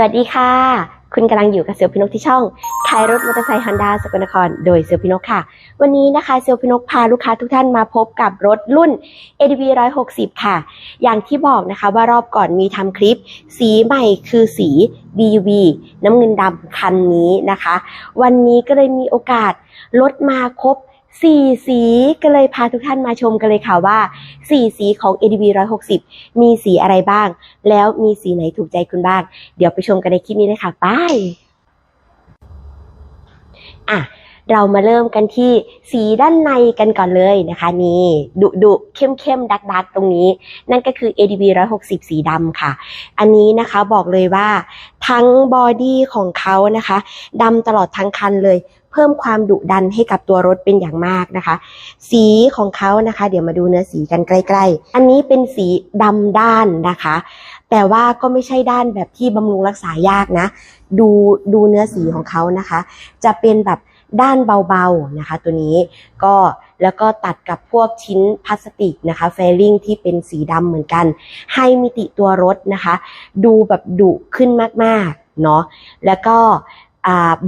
สวัสดีค่ะ คุณกำลังอยู่กับเซลพินกที่ช่องขายรถมอเตอร์ไซค์ฮอนด้าสกลนคร โดยเซลพินกค่ะ วันนี้นะคะเซลลพินกพาลูกค้าทุกท่านมาพบกับรถรุ่น ADV 160 ค่ะ อย่างที่บอกนะคะว่ารอบก่อนมีทำคลิป สีใหม่คือสี BUV น้ำเงินดำคันนี้นะคะ วันนี้ก็เลยมีโอกาสลดมาครบ สี่สีก็เลยพาทุกท่านมาชมกันเลยค่ะว่าสี่สีของ ADV 160 มีสีอะไรบ้าง แล้วมีสีไหนถูกใจคุณบ้าง เดี๋ยวไปชมกันในคลิปนี้เลยค่ะไปอะ เรามาเริ่มกันที่สีด้านในกันก่อนเลยนะคะนี่ดุดุเข้มเข้มดักดักตรงนี้ นั่นก็คือ ADV 160 สีดำค่ะ อันนี้นะคะบอกเลยว่าทั้งบอดี้ของเขานะคะดำตลอดทั้งคันเลย เพิ่มความดุดันให้กับตัวรถเป็นอย่างมากนะคะ สีของเขานะคะ เดี๋ยวมาดูเนื้อสีกันใกล้ ๆ อันนี้เป็นสีดำด้านนะคะ แต่ว่าก็ไม่ใช่ด้านแบบที่บำรุงรักษายากนะ ดูดูเนื้อสีของเขานะคะ จะเป็นแบบ ด้านเบาๆนะคะ ตัวนี้ก็แล้วก็ตัดกับพวกชิ้นพลาสติกนะคะเฟลลิ่งที่เป็นสีดำเหมือนกัน ให้มิติตัวรถนะคะ ดูแบบดุขึ้นมากๆเนาะแล้วก็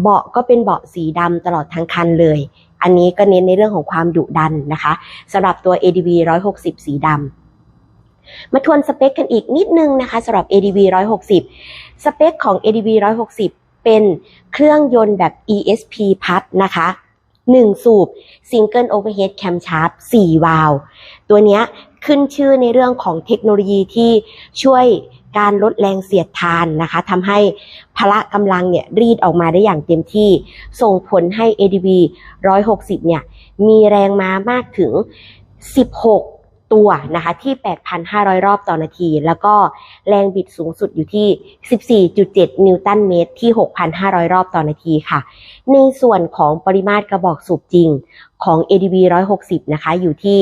เบาะก็เป็นเบาะสีดำตลอดทั้งคันเลย อันนี้ก็เน้นในเรื่องของความดุดันนะคะสำหรับตัว ADV 160 สีดำมาทวนสเปคกันอีกนิดนึงนะคะสำหรับ ADV 160 สเปคของ ADV 160 เป็นเครื่องยนต์แบบ ESP พัดนะคะ 1 สูบ Single Overhead Camshaft 4 วาล์วตัวนี้ขึ้นชื่อในเรื่องของเทคโนโลยีที่ช่วยการลดแรงเสียดทานนะคะทำให้พละกำลังเนี่ยรีดออกมาได้อย่างเต็มที่ ส่งผลให้ ADV 160 เนี่ย มีแรงม้ามากถึง 16 ตัวนะคะที่ 8,500 รอบต่อนาที แล้วก็แรงบิดสูงสุดอยู่ที่ 14.7 นิวตันเมตรที่ 6,500 รอบต่อนาทีค่ะ ในส่วนของปริมาตรกระบอกสูบจริงของ ADV 160 นะคะ อยู่ที่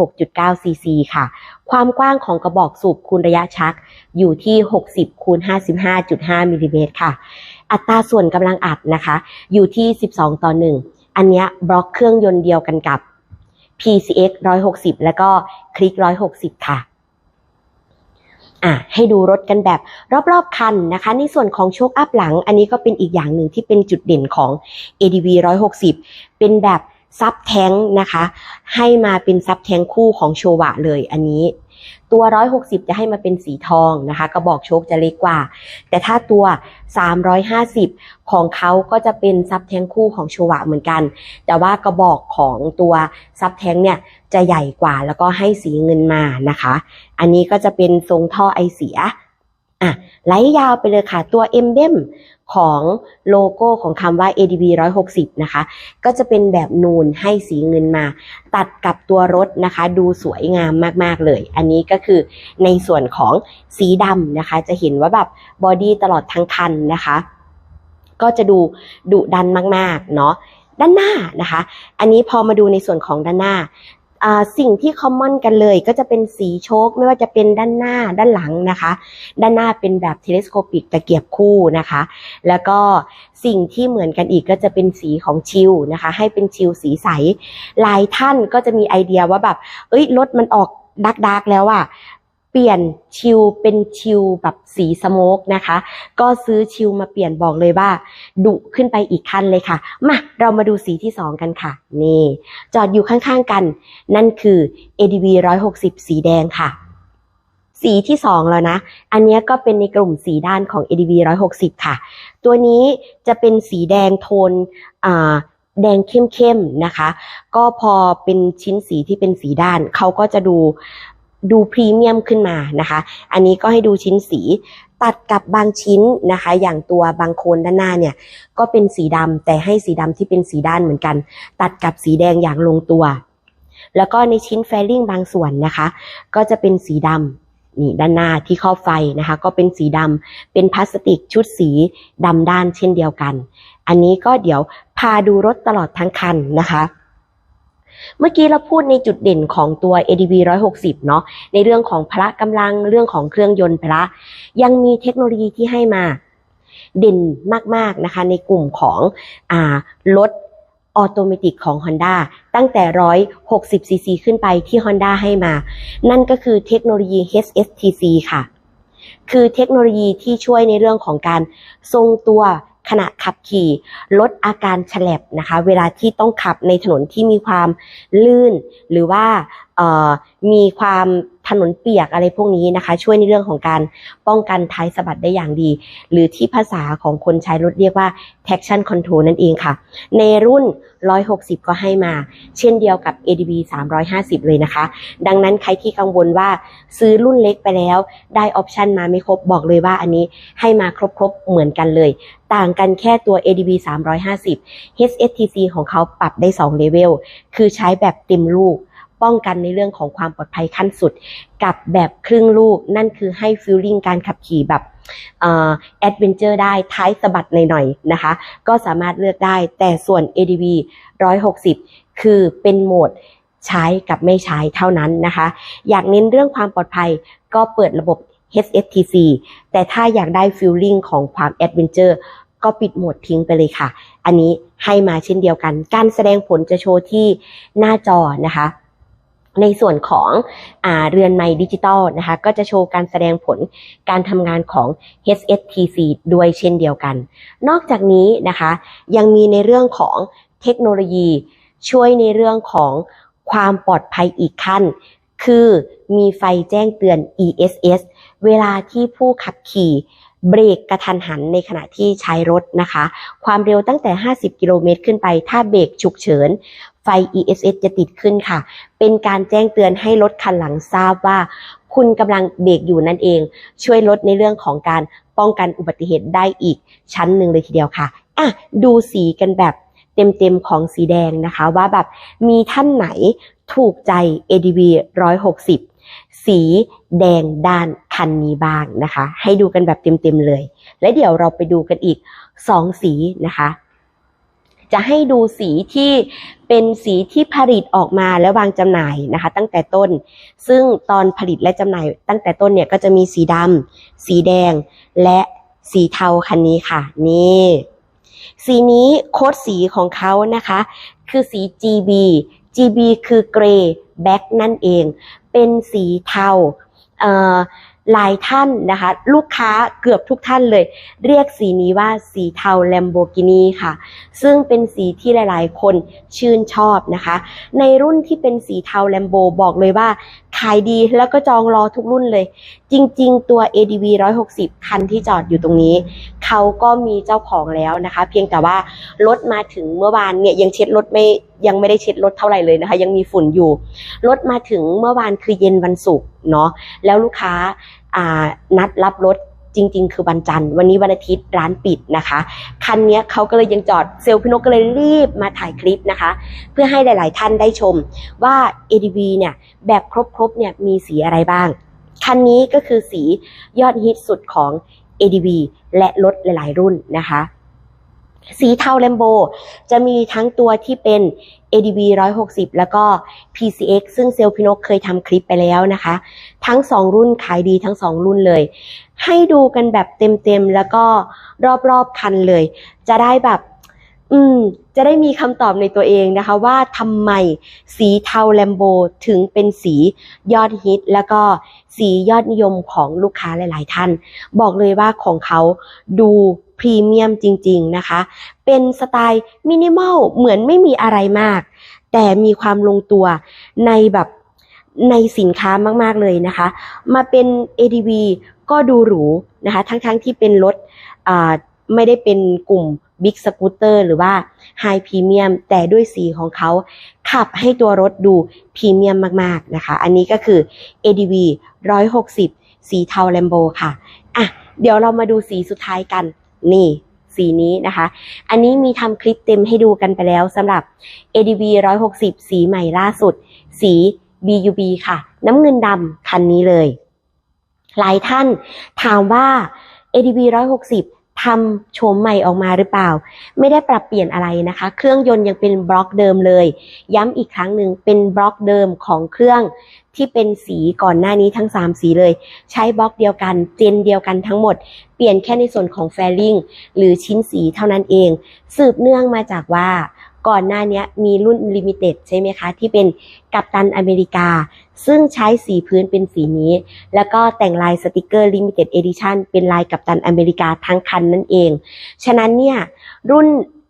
156.9ซีซีค่ะ ความกว้างของกระบอกสูบคูณระยะชักอยู่ที่ 60คูณ55.5มิลลิเมตรค่ะ อัตราส่วนกำลังอัดนะคะ อยู่ที่ 12 ต่อ 1 อันนี้บล็อกเครื่องยนต์เดียวกันกับ PCX 160 แล้วก็คลิก 160 ค่ะอะให้ดูรถกันแบบรอบๆคันนะคะ ในส่วนของโชคอัพหลัง อันนี้ก็เป็นอีกอย่างหนึ่งที่เป็นจุดเด่นของ ADV 160 เป็นแบบซับแท้งนะคะ ให้มาเป็นซับแท้งคู่ของโชวะเลยอันนี้ ตัว 160 จะให้มาเป็นสีทองนะคะ กระบอกโชคจะเล็กกว่า แต่ถ้าตัว 350 ของเขาก็จะเป็นซับแทงคู่ของโชวะเหมือนกัน แต่ว่ากระบอกของตัวซับแทงเนี่ยจะใหญ่กว่าแล้วก็ให้สีเงินมานะคะ อันนี้ก็จะเป็นทรงท่อไอเสีย อะไล่ยาวไปเลยค่ะตัว e m b l e m ของโลโก้ของคำว่า ADV 160 นะคะ ก็จะเป็นแบบนูนให้สีเงินมา ตัดกับตัวรถนะคะ ดูสวยงามมาก ๆ เลย อันนี้ก็คือในส่วนของสีดำนะคะ จะเห็นว่าแบบบอดี้ตลอดทั้งคันนะคะ ก็จะดูดุดันมาก ๆ เนาะด้านหน้านะคะ อันนี้พอมาดูในส่วนของด้านหน้า สิ่งที่คอมมอนกันเลยก็จะเป็นสีโชคไม่ว่าจะเป็นด้านหน้าด้านหลังนะคะ ด้านหน้าเป็นแบบเทเลสโคปิกตะเกียบคู่นะคะ แล้วก็สิ่งที่เหมือนกันอีกก็จะเป็นสีของชิลนะคะ ให้เป็นชิลสีใส หลายท่านก็จะมีไอเดียว่าแบบ เอ้ยรถมันออกดักดักแล้วอะ เปลี่ยนชิลเป็นชิลแบบสีสโมกนะคะ ก็ซื้อชิลมาเปลี่ยนบอกเลยว่า ดุขึ้นไปอีกขั้นเลยค่ะ มาเรามาดูสีที่สองกันค่ะ นี่ จอดอยู่ข้างๆกัน นั่นคือ ADV 160 สีแดงค่ะสีที่สองแล้วนะ อันนี้ก็เป็นในกลุ่มสีด้านของ ADV 160 ค่ะ ตัวนี้จะเป็นสีแดงโทนอ่าแดงเข้มๆนะคะ ก็พอเป็นชิ้นสีที่เป็นสีด้าน เขาก็จะดู ดูพรีเมียมขึ้นมานะคะ อันนี้ก็ให้ดูชิ้นสีตัดกับบางชิ้นนะคะ อย่างตัวบางโคนด้านหน้าเนี่ย ก็เป็นสีดำแต่ให้สีดำที่เป็นสีด้านเหมือนกัน ตัดกับสีแดงอย่างลงตัว แล้วก็ในชิ้นแฟลิ่งบางส่วนนะคะ ก็จะเป็นสีดำนี่ด้านหน้าที่ครอบไฟนะคะ ก็เป็นสีดำเป็นพลาสติกชุดสีดำด้านเช่นเดียวกัน อันนี้ก็เดี๋ยวพาดูรถตลอดทั้งคันนะคะ เมื่อกี้เราพูดในจุดเด่นของตัว ADV 160 เนาะในเรื่องของพละกำลังเรื่องของเครื่องยนต์พละ ยังมีเทคโนโลยีที่ให้มาเด่นมาก ๆ นะคะ ในกลุ่มของอรถออโตเมติกของ Honda ตั้งแต่ 160 cc ขึ้นไปที่ Honda ให้มา นั่นก็คือเทคโนโลยี HSTC ค่ะ คือเทคโนโลยีที่ช่วยในเรื่องของการทรงตัว ขณะขับขี่ลดอาการฉลบนะคะ เวลาที่ต้องขับในถนนที่มีความลื่น หรือว่ามีความ ถนนเปียกอะไรพวกนี้นะคะ ช่วยในเรื่องของการป้องกันท้ายสะบัดได้อย่างดี หรือที่ภาษาของคนใช้รถเรียกว่า traction control นั่นเองค่ะ ในรุ่น 160 ก็ให้มา เช่นเดียวกับ ADB 350 เลยนะคะ ดังนั้นใครที่กังวลว่าซื้อรุ่นเล็กไปแล้ว ได้ออปชันมาไม่ครบบอกเลยว่าอันนี้ให้มาครบๆเหมือนกันเลย ต่างกันแค่ตัว ADB 350 HSTC ของเขาปรับได้ 2 เลเวล คือใช้แบบเต็มลูก ป้องกันในเรื่องของความปลอดภัยขั้นสุด กับแบบครึ่งลูกนั่นคือให้ฟิลลิ่งการขับขี่แบบแอดเวนเจอร์ได้ท้ายสะบัดหน่อยๆนะคะ ก็สามารถเลือกได้แต่ส่วน ADV 160 คือเป็นโหมดใช้กับไม่ใช้เท่านั้นนะคะ อยากเน้นเรื่องความปลอดภัยก็เปิดระบบ HSTC แต่ถ้าอยากได้ฟิลลิ่งของความแอดเวนเจอร์ก็ปิดโหมดทิ้งไปเลยค่ะ อันนี้ให้มาเช่นเดียวกัน การแสดงผลจะโชว์ที่หน้าจอนะคะ ในส่วนของอเรือนไม้ดิจิตอลนะคะก็จะโชว์การแสดงผลการทำงานของ HSTC ด้วยเช่นเดียวกัน นอกจากนี้นะคะยังมีในเรื่องของเทคโนโลยี ช่วยในเรื่องของความปลอดภัยอีกขั้น คือมีไฟแจ้งเตือน ESS เวลาที่ผู้ขับขี่เบรกกระทันหันในขณะที่ใช้รถนะคะ ความเร็วตั้งแต่ 50 กิโลเมตรขึ้นไป ถ้าเบรกฉุกเฉิน ฟ ESS จะติดขึ้นค่ะ เป็นการแจ้งเตือนให้รถคันหลังทราบว่า คุณกำลังเบรกอยู่นั่นเอง ช่วยลดในเรื่องของการป้องกันอุบัติเหตุได้อีกชั้นหนึ่งเลยทีเดียวค่ะอะดูสีกันแบบเต็มๆของสีแดงนะคะ ว่าแบบมีท่านไหนถูกใจ ADV 160 สีแดงด้านคันนี้บ้างนะคะ ให้ดูกันแบบเต็มๆเลย และเดี๋ยวเราไปดูกันอีก 2 สีนะคะ จะให้ดูสีที่เป็นสีที่ผลิตออกมาและวางจำหน่ายนะคะ ตั้งแต่ต้น ซึ่งตอนผลิตและจำหน่าย ตั้งแต่ต้นเนี่ยก็จะมีสีดำสีแดง และสีเทาคันนี้ค่ะ นี่ สีนี้โค้ดสีของเขานะคะ คือสี GB GB คือเกรย์แบ็กนั่นเอง เป็นสีเทาเอ่อ หลายท่านนะคะ ลูกค้าเกือบทุกท่านเลย เรียกสีนี้ว่าสีเทาแลมโบกินีค่ะ ซึ่งเป็นสีที่หลาย ๆ คนชื่นชอบนะคะ ในรุ่นที่เป็นสีเทาแลมโบบอกเลยว่า ขายดีแล้วก็จองรอทุกรุ่นเลย จริง ๆ ตัว ADV 160 คันที่จอดอยู่ตรงนี้ เขาก็มีเจ้าของแล้วนะคะ เพียงแต่ว่ารถมาถึงเมื่อวานเนี่ยยังเช็ดรถไม่ยังไม่ได้เช็ดรถเท่าไหร่เลยนะคะ ยังมีฝุ่นอยู่รถมาถึงเมื่อวานคือเย็นวันศุกร์เนาะแล้วลูกค้าอ่านัดรับรถจริง ๆ คือวันจันทร์วันนี้วันอาทิตย์ร้านปิดนะคะ คันนี้เขาก็เลยยังจอดเซลล์พี่นกก็เลยรีบมาถ่ายคลิปนะคะ เพื่อให้หลาย ๆ ท่านได้ชมว่า ADV เนี่ยแบบครบ ๆ เนี่ยมีสีอะไรบ้าง คันนี้ก็คือสียอดฮิตสุดของ ADV และรถหลาย ๆ รุ่นนะคะ สีเทาแลมโบจะมีทั้งตัวที่เป็น ADV 160 แล้วก็ PCX ซึ่งเซลลพินกเคยทำคลิปไปแล้วนะคะ ทั้ง 2 รุ่นขายดีทั้ง 2 รุ่นเลย ให้ดูกันแบบเต็ม ๆ แล้วก็รอบ ๆ คันเลย จะได้แบบ อืม จะได้มีคำตอบในตัวเองนะคะ ว่าทำไมสีเทาแลมโบถึงเป็นสียอดฮิต แล้วก็สียอดนิยมของลูกค้าหลาย ๆ ท่าน บอกเลยว่าของเขาดูพรีเมียมจริง ๆ นะคะ เป็นสไตล์มินิมอลเหมือนไม่มีอะไรมาก แต่มีความลงตัวในแบบในสินค้ามาก ๆ เลยนะคะ มาเป็น ADV ก็ดูหรูนะคะ ทั้งๆที่เป็นรถไม่ได้เป็นกลุ่ม Big Scooter หรือว่า High Premium แต่ด้วยสีของเขาขับให้ตัวรถดูพรีเมียมมากๆนะคะ อันนี้ก็คือ ADV 160 สีเทา Lambo ค่ะอะ เดี๋ยวเรามาดูสีสุดท้ายกัน นี่สีนี้นะคะ อันนี้มีทำคลิปเต็มให้ดูกันไปแล้วสำหรับ ADV 160 สีใหม่ล่าสุด สี BUB ค่ะ น้ำเงินดำคันนี้เลย หลายท่านถามว่า ADV 160 ทำโฉมใหม่ออกมาหรือเปล่า ไม่ได้ปรับเปลี่ยนอะไรนะคะ เครื่องยนต์ยังเป็นบล็อกเดิมเลย ย้ำอีกครั้งหนึ่งเป็นบล็อกเดิมของเครื่องที่เป็นสีก่อนหน้านี้ทั้ง 3 สีเลย ใช้บล็อกเดียวกันเจนเดียวกันทั้งหมด เปลี่ยนแค่ในส่วนของแฟลิงหรือชิ้นสีเท่านั้นเอง สืบเนื่องมาจากว่า ก่อนหน้านี้มีรุ่นลิมิเต็ดใช่ไหมคะ ที่เป็นกัปตันอเมริกา ซึ่งใช้สีพื้นเป็นสีนี้ แล้วก็แต่งลายสติกเกอร์ลิมิเต็ดเอดิชันเป็นลายกัปตันอเมริกาทั้งคันนั่นเอง ฉะนั้นเนี่ยรุ่น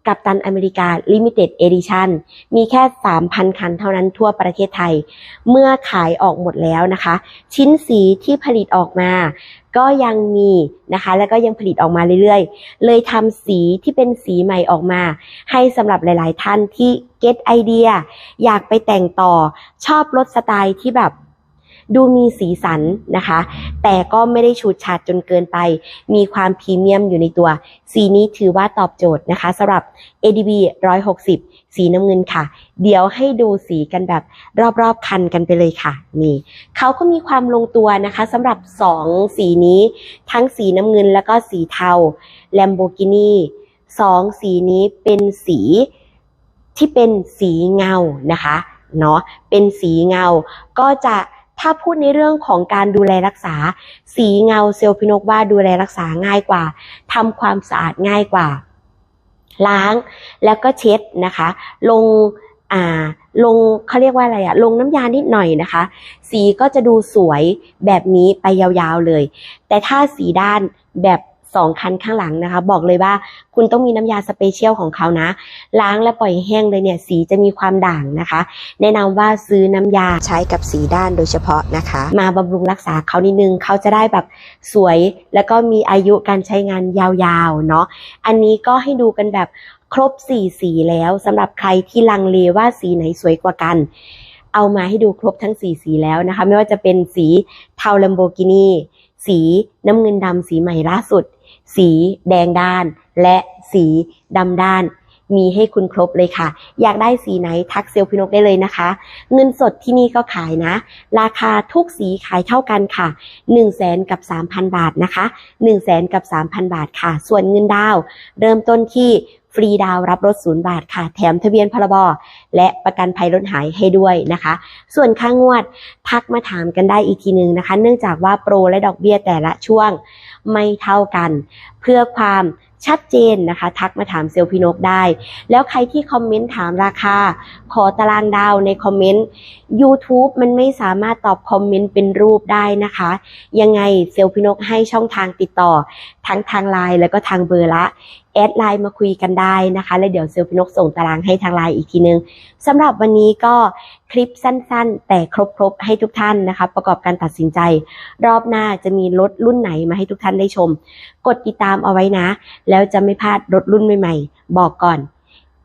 กัปตันอเมริกาลิมิเต็ดเอดิชันมีแค่ 3,000 คันเท่านั้นทั่วประเทศไทย เมื่อขายออกหมดแล้วนะคะ ชิ้นสีที่ผลิตออกมา ก็ยังมีนะคะ แล้วก็ยังผลิตออกมาเรื่อยๆ เลยทำสีที่เป็นสีใหม่ออกมา ให้สำหรับหลายๆท่านที่เก็ตไอเดีย อยากไปแต่งต่อชอบรถสไตล์ที่แบบ ดูมีสีสันนะคะ แต่ก็ไม่ได้ฉูดฉาดจนเกินไป มีความพรีเมียมอยู่ในตัว สีนี้ถือว่าตอบโจทย์นะคะสำหรับ ADB 160 สีน้ำเงินค่ะ เดี๋ยวให้ดูสีกันแบบรอบๆคันกันไปเลยค่ะ นี่เขาก็มีความลงตัวนะคะสำหรับ 2 สีนี้ ทั้งสีน้ำเงินแล้วก็สีเทา Lamborghini สองสีนี้เป็นสีที่เป็นสีเงานะคะเนาะเป็นสีเงาก็จะ ถ้าพูดในเรื่องของการดูแลรักษา สีเงาเซลพินกว่าดูแลรักษาง่ายกว่าทำความสะอาดง่ายกว่า ล้างแล้วก็เช็ดนะคะ ลงอ่าลงเขาเรียกว่าอะไรอะลงน้ำยานิดหน่อยนะคะ สีก็จะดูสวยแบบนี้ไปยาวๆเลย แต่ถ้าสีด้านแบบ สองคันข้างหลังนะคะ บอกเลยว่าคุณต้องมีน้ำยาสเปเชียลของเขานะ ล้างและปล่อยแห้งเลยเนี่ยสีจะมีความด่างนะคะ แนะนำว่าซื้อน้ำยาใช้กับสีด้านโดยเฉพาะนะคะ มาบำรุงรักษาเขานิดนึงเขาจะได้แบบสวยแล้วก็มีอายุการใช้งานยาวๆเนาะอันนี้ก็ให้ดูกันแบบครบสี่สีแล้วสำหรับใครที่ลังเลว่าสีไหนสวยกว่ากัน เอามาให้ดูครบทั้งสีสีแล้วนะคะ ไม่ว่าจะเป็นสีเทาลัมโบกินีสีน้ำเงินดำสีใหม่ล่าสุด สีแดงด้าน และสีดำด้าน มีให้คุณครบเลยค่ะ อยากได้สีไหนทักเซลพินกได้เลยนะคะ เงินสดที่นี่ก็ขายนะ ราคาทุกสีขายเท่ากันค่ะ 1 0 0 0 0แสนกับ3,000 บาทนะคะ1 0 0 0 0แสนกับ3,000 บาทค่ะ ส่วนเงินดาว เริ่มต้นที่ฟรีดาวรับรถศูนย์บาทค่ะ แถมทะเบียนพรบและประกันภัยรถหายให้ด้วยนะคะ ส่วนค่างวด ทักมาถามกันได้อีกทีหนึ่งนะคะ เนื่องจากว่าโปรและดอกเบี้ยแต่ละช่วงไม่เท่ากัน เพื่อความชัดเจนนะคะ ทักมาถามเซลล์พี่นกได้ แล้วใครที่คอมเมนต์ถามราคา ขอตารางดาวในคอมเมนต์ YouTube มันไม่สามารถตอบคอมเมนต์เป็นรูปได้นะคะ ยังไงเซลล์พี่นกให้ช่องทางติดต่อ ทั้งทางไลน์แล้วก็ทางเบอร์ละแอดไลน์มาคุยกันได้นะคะ แล้วเดี๋ยวเซลล์พี่นกส่งตารางให้ทางไลน์อีกทีนึงสำหรับวันนี้ก็คลิปสั้นๆ แต่ครบๆ ให้ทุกท่านนะคะ ประกอบการตัดสินใจ รอบหน้าจะมีรถรุ่นไหนมาให้ทุกท่านได้ชม กดติดตามเอาไว้นะ แล้วจะไม่พลาดรถรุ่นใหม่ๆ บอกก่อน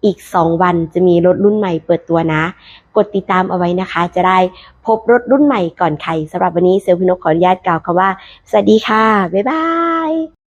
อีก 2 วันจะมีรถรุ่นใหม่เปิดตัวนะ กดติดตามเอาไว้นะคะ จะได้พบรถรุ่นใหม่ก่อนใครสำหรับวันนี้เซลพินกขออนุญาตกล่าวคำว่า สวัสดีค่ะ บ๊ายบาย